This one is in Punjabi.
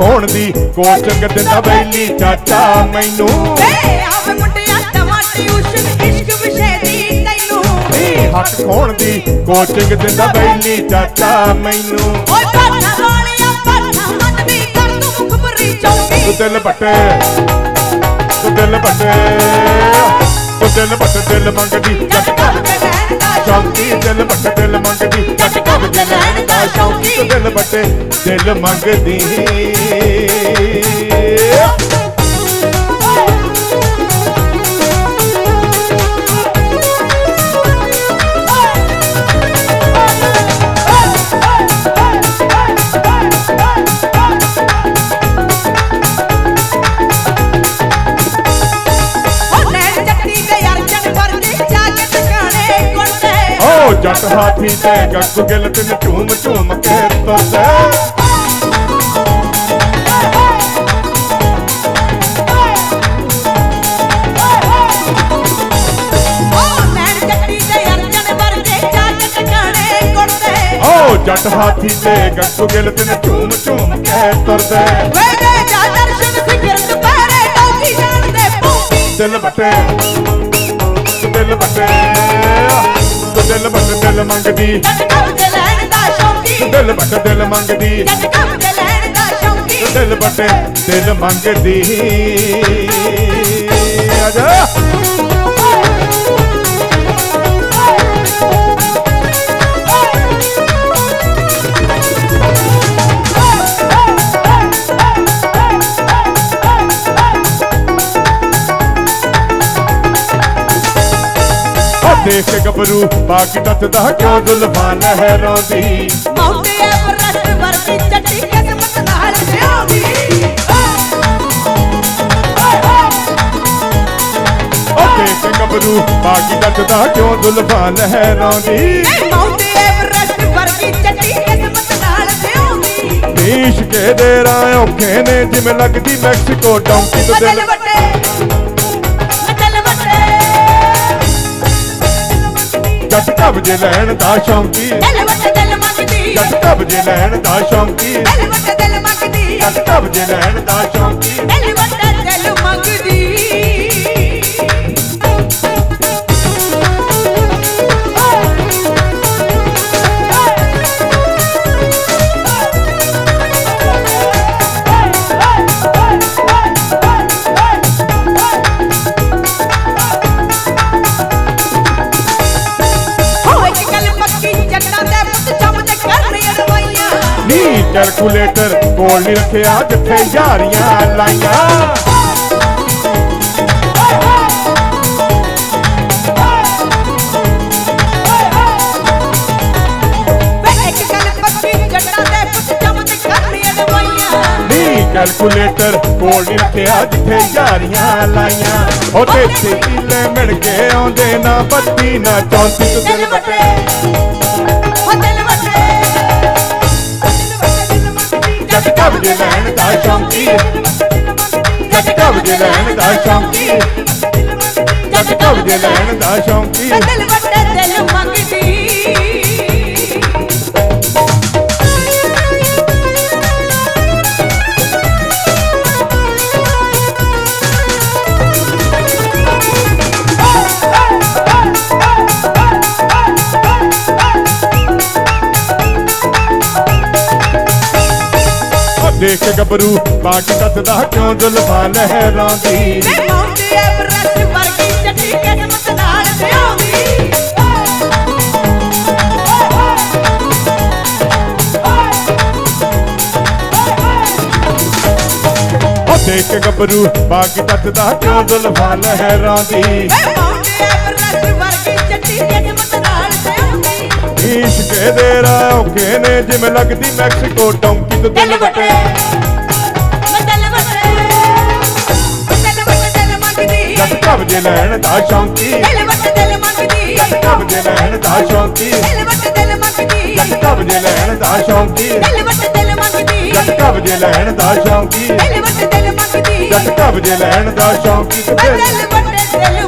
ਹੱਕ ਖੋਣ ਦੀ ਕੋਚਿੰਗ ਦਿੰਦਾ ਬੈਲੀ ਚਾਚਾ ਮੈਨੂੰ। ਵੇ ਆਵੇ ਮੁੰਡਿਆ ਦਵਾ ਟਿਊਸ਼ਨ ਇਸ਼ਕ ਵਿਸ਼ੇ ਦੀ ਤੈਨੂੰ। ਨੀ ਹੱਕ ਖੋਣ ਦੀ ਕੋਚਿੰਗ ਦਿੰਦਾ ਬੈਲੀ ਚਾਚਾ ਮੈਨੂੰ। ਓਏ ਬਾਠਾ ਵਾਲਿਆ ਬਾਠਾ ਮਨ ਵੀ ਕਰ ਤੂੰ ਮੁਖਬਰੀ ਤੂੰ ਚੌਂਕੀ ਦਿਲ ਪੱਟੇ ਤੂੰ ਦਿਲ ਪੱਟੇ ਤੂੰ ਦਿਲ ਪੱਟੇ ਦਿਲ ਮੰਗਦੀ। ਜੱਟ ਕਰ ਸ਼ੌਂਕੀ ਦਿਲ ਪੱਟੇ ਦਿਲ ਮੰਗਦੀ ਜੱਟ ਕਬਜ਼ੇ ਲੈਣ ਦਾ ਸ਼ੌਂਕੀ ਦਿਲ ਪੱਟੇ ਦਿਲ ਮੰਗਦੀ। ਜੱਟ ਹਾਥੀ ਤੇ ਗੱਗ ਗਿਲ ਤਿੰਨ ਝੂਮ ਝੂਮ ਕੇ ਤੁਰਦੇ। ਜੱਟ ਹਾਥੀ ਤੇ ਗੱਗ ਗਿਲ ਤਿੰਨ ਝੂਮ ਝੂਮ ਕੇ ਤੁਰਦੇ। ਵੇ ਜਾ ਦਰਸ਼ਨ ਫਿਕਰ ਦੁਪਹਿਰੇ ਟੌਕੀ ਜਾਣਦੇ ਪੂੰਗੀ ਦਿਲ ਪੱਟੇ ਦਿਲ ਪੱਟੇ ਦਿਲ ਪੱਟੇ ਦਿਲ ਮੰਗਦੀ। ਜੱਟ ਲੈਣ ਦਾ ਸ਼ੌਂਕੀ ਦਿਲ ਪੱਟੇ ਦਿਲ ਮੰਗਦੀ। ਜੱਟ ਲੈਣ ਦਾ ਸ਼ੌਂਕੀ ਦਿਲ ਪੱਟੇ ਦਿਲ ਮੰਗਦੀ। ਆਜਾ ਦੇਖ ਕੇ ਗੱਭਰੂ ਬਾਕੀ ਟੱਚਦਾ ਕਿਉਂ ਜ਼ੁਲਫਾਂ ਲਹਿਰਾਉਂਦੀ ਮਾਉਂਟ ਐਵਰੈਸਟ ਵਰਗੀ ਚੱਟੀ ਕਿਸਮਤ ਨਾਲ ਓ ਦੇਖ ਕੇ ਗੱਭਰੂ ਬਾਕੀ ਟੱਚਦਾ ਕਿਉਂ ਜ਼ੁਲਫਾਂ ਲਹਿਰਾਉਂਦੀ ਮਾਉਂਟ ਐਵਰੈਸਟ ਵਰਗੀ ਚੱਟੀ ਕਿਸਮਤ ਨਾਲ ਜਿਉਂਦੀ ਦੇਸ਼ ਕੇ ਦੇ ਰਾਹ ਔਖੇ ਨੇ ਜਿਵੇਂ ਲੱਗਦੀ ਮੈਕਸੀਕੋ ਡੌਂਕੀ ਤੋਂ ਦਿਲ ਜੱਟ ਕਬਜੇ ਲੈਣ ਦਾ ਸ਼ੌਂਕੀ। ਦਿਲ ਵੱਟੇ ਦਿਲ ਮੰਗਦੀ। ਜੱਟ ਕਬਜੇ ਲੈਣ ਦਾ ਸ਼ੌਂਕੀ। ਦਿਲ ਵੱਟੇ ਦਿਲ ਮੰਗਦੀ। ਜੱਟ ਕਬਜੇ ਲੈਣ ਦਾ ਸ਼ੌਂਕੀ। ਦਿਲ ਵੱਟੇ ਨੀ ਕੈਲਕੂਲੇਟਰ ਕੋਲ ਨਹੀਂ ਰੱਖਿਆ ਜਿੱਥੇ ਯਾਰੀਆਂ ਲਾਈਆਂ। ਕੈਲਕੂਲੇਟਰ ਕੋਲ ਨਹੀਂ ਰੱਖਿਆ ਜਿੱਥੇ ਯਾਰੀਆਂ ਲਾਈਆਂ। ਉਹ ਤੇ ਕਿਲੇ ਮਿਲ ਕੇ ਆਉਂਦੇ ਨਾ ਬੱਤੀ ਨਾ ਚੌਂਤੀ ਤੋਂ ਦਿਲ ਵੱਟੇ। ਹੋ ਦਿਲ ਕਬਜੇ ਲੈਣ ਦਾ ਸ਼ੌਂਕੀ ਜੱਟ ਕਬਜੇ ਲੈਣ ਦਾ ਸ਼ੌਂਕੀ ਜੱਟ ਕਬਜੇ ਲੈਣ ਦਾ ਸ਼ੌਂਕੀ ਦੇਖ ਗੱਭਰੂ ਬਾਕੀ ਦੱਸਦਾ ਕਿਉਂ ਜ਼ੁਲਫਾਂ ਲਹਿਰਾਉਂਦੀ ਵੇ ਮਾਉਂਟ ਐਵਰੈਸਟ ਵਰਗੀ ਚੱਟੀ ਕਿਸਮਤ ਨਾਲ ਉਹ ਦੇਖ ਗੱਭਰੂ ਬਾਕੀ ਦੱਸਦਾ ਕਿਉਂ ਜ਼ੁਲਫਾਂ ਲਹਿਰਾਉਂਦੀ ਵੇ ਮਾਉਂਟ ਐਵਰੈਸਟ ਵਰਗੀ ਚੱਟੀ ਕਿਸਮਤ ਦੇ ਰਾਹ ਔਖੇ ਨੇ ਜਿਵੇਂ ਲੱਗਦੀ ਮੈਕਸੀਕੋ ਡੌਂਕੀ ਤੋਂ ਦਿਲ ਵੱਟੇ। ਜੱਟ ਕਬਜੇ ਲੈਣ ਦਾ ਸ਼ੌਂਕੀ। ਦਿਲ ਵੱਟੇ ਦਿਲ ਮੰਗਦੀ। ਜੱਟ ਕਬਜੇ ਲੈਣ ਦਾ ਸ਼ੌਂਕੀ। ਦਿਲ ਵੱਟੇ ਦਿਲ ਮੰਗਦੀ। ਜੱਟ ਕਬਜੇ ਲੈਣ ਦਾ ਸ਼ੌਂਕੀ। ਦਿਲ ਵੱਟੇ ਦਿਲ ਮੰਗਦੀ। ਜੱਟ ਕਬਜੇ ਲੈਣ ਦਾ ਸ਼ੌਂਕੀ। ਦਿਲ ਵੱਟੇ ਦਿਲ ਮੰਗਦੀ। ਜੱਟ ਕਬਜੇ ਲੈਣ ਦਾ ਸ਼ੌਂਕੀ। ਦਿਲ ਵੱਟੇ ਦਿਲ